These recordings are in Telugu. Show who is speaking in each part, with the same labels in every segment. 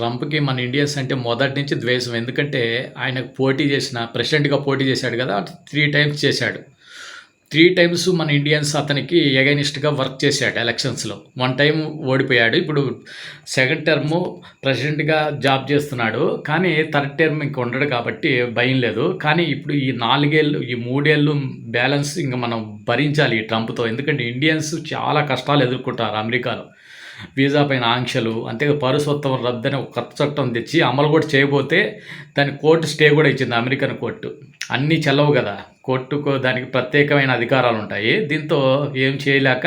Speaker 1: ట్రంప్‌కి మన ఇండియన్స్ అంటే మొదటి నుంచి ద్వేషం. ఎందుకంటే ఆయనకు పోటీ చేసిన ప్రెసిడెంట్‌గా పోటీ చేశాడు కదా! త్రీ టైమ్స్ చేశాడు. త్రీ టైమ్స్ మన ఇండియన్స్ అతనికి ఎగైనిస్ట్‌గా వర్క్ చేశాడు ఎలక్షన్స్‌లో. వన్ టైమ్ ఓడిపోయాడు. ఇప్పుడు సెకండ్ టర్ము ప్రెసిడెంట్‌గా జాబ్ చేస్తున్నాడు. కానీ థర్డ్ టర్మ్ ఇంక ఉండడు కాబట్టి భయం లేదు. కానీ ఇప్పుడు ఈ నాలుగేళ్ళు ఈ మూడేళ్ళు బ్యాలెన్స్ ఇంక మనం భరించాలి ఈ ట్రంప్‌తో. ఎందుకంటే ఇండియన్స్ చాలా కష్టాలు ఎదుర్కొంటారు అమెరికాలో. వీసా పైన ఆంక్షలు, అంతే పౌరసత్వం రద్దని ఒక కొత్త చట్టం తెచ్చి అమలు కూడా చేయబోతే దాని కోర్టు స్టే కూడా ఇచ్చింది అమెరికన్ కోర్టు. అన్నీ చెల్లవు కదా! కోర్టుకు దానికి ప్రత్యేకమైన అధికారాలు ఉంటాయి. దీంతో ఏం చేయలేక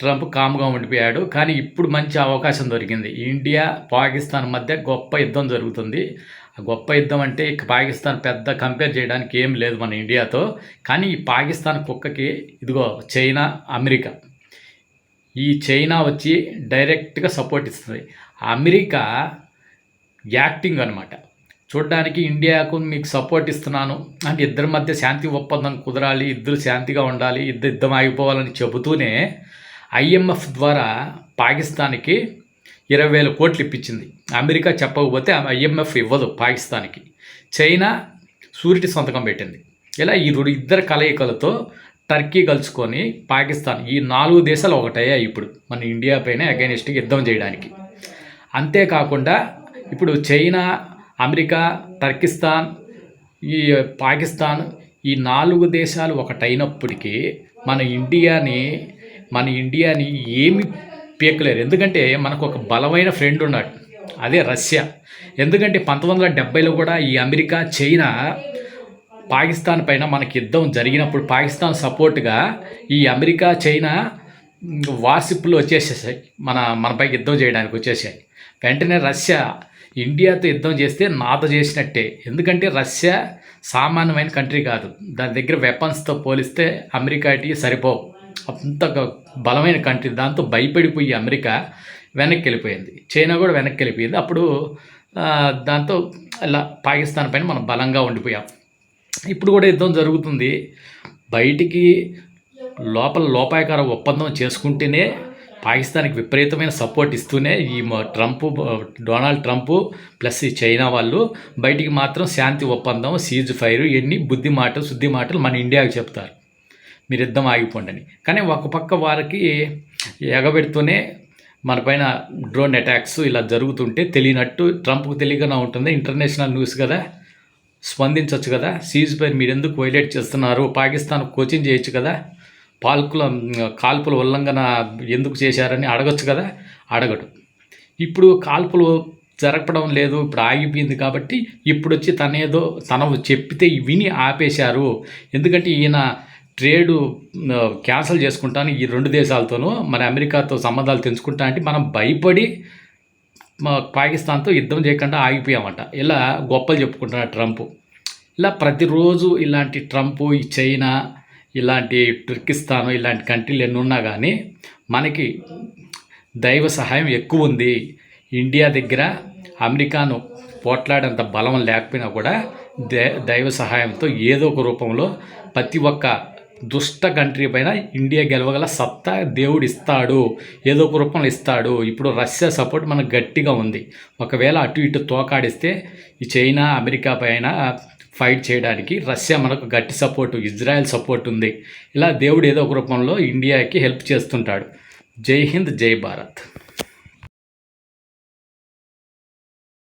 Speaker 1: ట్రంప్ కామ్‌గా ఉండిపోయాడు. కానీ ఇప్పుడు మంచి అవకాశం దొరికింది. ఇండియా, పాకిస్తాన్ మధ్య గొప్ప యుద్ధం జరుగుతుంది. ఆ గొప్ప యుద్ధం అంటే పాకిస్తాన్ పెద్ద కంపేర్ చేయడానికి ఏం లేదు మన ఇండియాతో. కానీ ఈ పాకిస్తాన్ కుక్కకి ఇదిగో చైనా, అమెరికా. ఈ చైనా వచ్చి డైరెక్ట్‌గా సపోర్ట్ ఇస్తుంది అమెరికా యాక్టింగ్ అనమాట. చూడడానికి ఇండియాకు మీకు సపోర్ట్ ఇస్తున్నాను అంటే ఇద్దరి మధ్య శాంతి ఒప్పందం కుదరాలి, ఇద్దరు శాంతిగా ఉండాలి, ఇద్దరు యుద్ధం ఆగిపోవాలని చెబుతూనే ఐఎంఎఫ్ ద్వారా పాకిస్తాన్‌కి ఇరవై వేల కోట్లు ఇప్పించింది. అమెరికా చెప్పకపోతే ఐఎంఎఫ్ ఇవ్వదు పాకిస్తాన్‌కి. చైనా సూరిటీ సంతకం పెట్టింది. ఇలా ఈ ఇద్దరు ఇద్దరి కలయికలతో టర్కీ కలుసుకొని పాకిస్తాన్ ఈ నాలుగు దేశాలు ఒకటయ్యాయి ఇప్పుడు. మన ఇండియా పైన అగైనిస్ట్‌గా యుద్ధం చేయడానికి. అంతేకాకుండా ఇప్పుడు చైనా, అమెరికా, టర్కిస్తాన్, ఈ పాకిస్తాన్ ఈ నాలుగు దేశాలు ఒకటైనప్పటికీ మన ఇండియాని మన ఇండియాని ఏమి పీకలేరు. ఎందుకంటే మనకు ఒక బలమైన ఫ్రెండ్ ఉన్నాడు. అదే రష్యా. ఎందుకంటే 1970లో కూడా ఈ అమెరికా, చైనా పాకిస్తాన్ పైన మనకి యుద్ధం జరిగినప్పుడు పాకిస్తాన్ సపోర్ట్‌గా ఈ అమెరికా, చైనా వార్‌షిప్‌లు వచ్చేసేసాయి. మన మనపై యుద్ధం చేయడానికి వచ్చేసాయి. వెంటనే రష్యా ఇండియాతో యుద్ధం చేస్తే నాతో చేసినట్టే. ఎందుకంటే రష్యా సామాన్యమైన కంట్రీ కాదు. దాని దగ్గర వెపన్స్‌తో పోలిస్తే అమెరికాటియి సరిపోవు. అంత బలమైన కంట్రీ. దాంతో భయపడిపోయి అమెరికా వెనక్కి వెళ్ళిపోయింది చైనా కూడా వెనక్కి వెళ్ళిపోయింది అప్పుడు దాంతో ఇలా పాకిస్తాన్ పైన మనం బలంగా ఉండిపోయాం. ఇప్పుడు కూడా యుద్ధం జరుగుతుంది. బయటికి లోపల లోపాయకార ఒప్పందం చేసుకుంటేనే పాకిస్తాన్‌కి విపరీతమైన సపోర్ట్ ఇస్తూనే ఈ ట్రంప్ డొనాల్డ్ ట్రంప్ ప్లస్ ఈ చైనా వాళ్ళు బయటికి మాత్రం శాంతి ఒప్పందం, సీజ్ ఫైర్ ఎన్ని బుద్ధి మాటలు, శుద్ధి మాటలు మన ఇండియాకి చెప్తారు. మీరు యుద్ధం ఆగిపోండని. కానీ ఒక పక్క వారికి ఎగబెడుతూనే మన పైన డ్రోన్ అటాక్స్ ఇలా జరుగుతుంటే తెలియనట్టు ట్రంప్కు తెలియకుండా ఉంటుంది. ఇంటర్నేషనల్ న్యూస్ కదా! స్పందించవచ్చు కదా! సీజ్ ఫైర్ మీరెందుకు వైలేట్ చేస్తున్నారు? పాకిస్తాన్ కోచింగ్ చేయొచ్చు కదా! పాల్కుల కాల్పుల ఉల్లంఘన ఎందుకు చేశారని అడగచ్చు కదా! అడగడు. ఇప్పుడు కాల్పులు జరగడం లేదు. ఇప్పుడు ఆగిపోయింది కాబట్టి ఇప్పుడు వచ్చి తనేదో తన చెప్పితే విని ఆపేశారు. ఎందుకంటే ఈయన ట్రేడు క్యాన్సిల్ చేసుకుంటాను ఈ రెండు దేశాలతోనూ మన అమెరికాతో సంబంధాలు తెంచుకుంటా అంటే మనం భయపడి పాకిస్తాన్‌తో యుద్ధం చేయకుండా ఆగిపోయామంట. ఇలా గొప్పలు చెప్పుకుంటున్నాడు ట్రంప్. ఇలా ప్రతిరోజు ఇలాంటి ట్రంప్, ఈ చైనా, ఇలాంటి టుర్కిస్తాన్ ఇలాంటి కంట్రీలు ఎన్నున్నా కానీ మనకి దైవ సహాయం ఎక్కువ ఉంది ఇండియా దగ్గర అమెరికాను పోట్లాడేంత బలం లేకపోయినా కూడా దైవ సహాయంతో ఏదో ఒక రూపంలో ప్రతి ఒక్క దుష్ట కంట్రీ పైన ఇండియా గెలవగల సత్తా దేవుడు ఇస్తాడు ఏదో ఒక రూపంలో ఇస్తాడు. ఇప్పుడు రష్యా సపోర్ట్ మనకు గట్టిగా ఉంది. ఒకవేళ అటు ఇటు తోకాడిస్తే ఈ చైనా, అమెరికా పైన ఫైట్ చేయడానికి రష్యా మనకు గట్టి సపోర్టు ఇజ్రాయెల్ సపోర్ట్ ఉంది. ఇలా దేవుడు ఏదో ఒక రూపంలో ఇండియాకి హెల్ప్ చేస్తుంటాడు. జై హింద్, జై భారత్.